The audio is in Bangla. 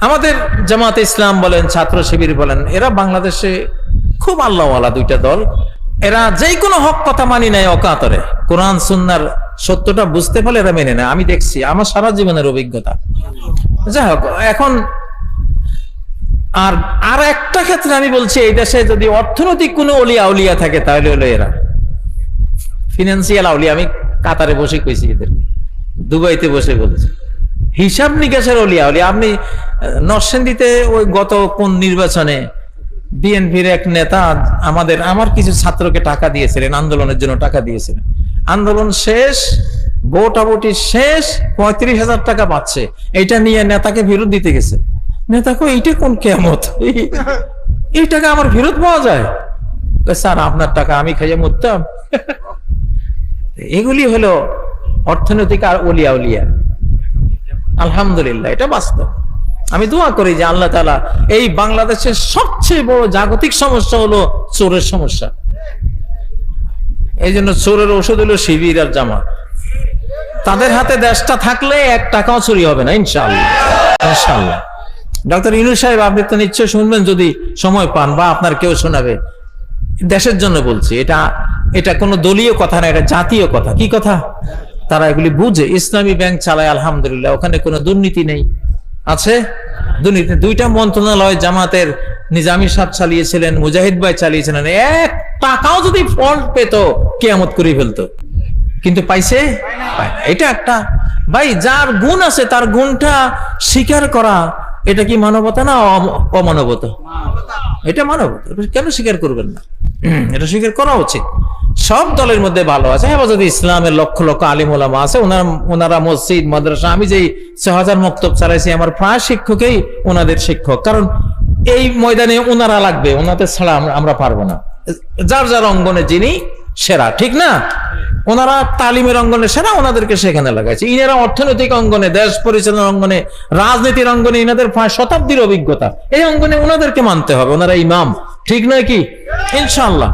আমাদের জামাত ইসলাম বলেন, ছাত্র শিবির বলেন, এরা বাংলাদেশে খুব আল্লাহওয়ালা দুইটা দল। এরা যেই কোনো হক কথা মানি নেয় অকাতরে। কোরআন, সুন্নার সত্যটা বুঝতে পারলে এরা মেনে নেয়। আমি দেখছি, আমার সারা জীবনের অভিজ্ঞতা। যাই হোক, এখন আর আর একটা ক্ষেত্রে আমি বলছি, এই দেশে যদি অর্থনৈতিক কোনো অলিয়া উলিয়া থাকে, তাহলে হলো এরা। ফিনান্সিয়াল আউলিয়া আমি কাতারে বসে কইছি এদের। দুবাইতে বসে বলছি। হিসাব নিকাশের অলিয়া উলিয়া আপনি নরসিংদীতে ওই গত কোন নির্বাচনে বিএনপির এক নেতা আমাদের, আমার কিছু ছাত্রকে টাকা দিয়েছিলেন, আন্দোলনের জন্য টাকা দিয়েছিলেন। আন্দোলন শেষ, ভোটাভুটি শেষ, পঁয়ত্রিশ হাজার টাকা পাচ্ছে। এটা নিয়ে নেতাকে ফেরত দিতে গেছে। নেতা কো এইটা কোন কেমত এই টাকা আমার ফেরত পাওয়া যায়? স্যার, আপনার টাকা আমি খাইয়ে মরতাম। এগুলি হলো অর্থনৈতিক আর অলিয়া উলিয়া আলহামদুলিল্লাহ, এটা বাস্তব। আমি দোয়া করি যে আল্লাহ তালা এই বাংলাদেশের সবচেয়ে বড় জাগতিক সমস্যা হলো চোরের সমস্যা। এই জন্য চোরের ওষুধ হলো শিবির আর জামা তাদের হাতে দেশটা থাকলে এক টাকাও চুরি হবে না ইনশাল্লাহ ইনশাল্লাহ ডক্টর ইনু সাহেব, আপনি তো নিশ্চয় শুনবেন যদি সময় পান বা আপনার কেউ শোনাবে। দেশের জন্য বলছি, এটা এটা কোনো দলীয় কথা না, এটা জাতীয় কথা। কি কথা? তারা এগুলি বুঝে, ইসলামী ব্যাংক চালায়, আলহামদুলিল্লাহ, ওখানে কোনো দুর্নীতি নেই। আছে? দুর্নীতি, দুইটা মন্ত্রণালয় জামাতের নিজামী সাহেব চালিয়েছিলেন, মুজাহিদ ভাই চালিয়েছিলেন, এক টাকাও যদি ফল্ট পেত, কেয়ামত করে ফেলতো। কিন্তু পাইছে? এটা একটা। ভাই, যার গুণ আছে, তার গুণটা স্বীকার করা, এটা কি মানবতা না অম- অমানবতা? এটা মানবতা। কেন স্বীকার করবেন না? এটা স্বীকার করা উচিত। সব দলের মধ্যে ভালো আছে। হেফাজত ইসলামের লক্ষ লক্ষ আলিম ওলামা আছে। ওনারা মসজিদ, মাদ্রাসা, আমি যেই ছ হাজার মক্তব চালাইছি, আমার প্রায় শিক্ষকই ওনাদের শিক্ষক। কারণ এই ময়দানে ওনারা লাগবে, ওনাদের ছাড়া আমরা পারব না। যার যার অঙ্গনে যিনি সেরা, ঠিক না? ওনারা তালিমের অঙ্গনে সেরা, ওনাদেরকে সেখানে লাগাইছে। ইনারা অর্থনৈতিক অঙ্গনে, দেশ পরিচালনার অঙ্গনে, রাজনীতির অঙ্গনে ইনাদের প্রায় শতাব্দীর অভিজ্ঞতা। এই অঙ্গনে ওনাদেরকে মানতে হবে। ওনারা ইমাম, ঠিক নয় কি? ইনশাল্লাহ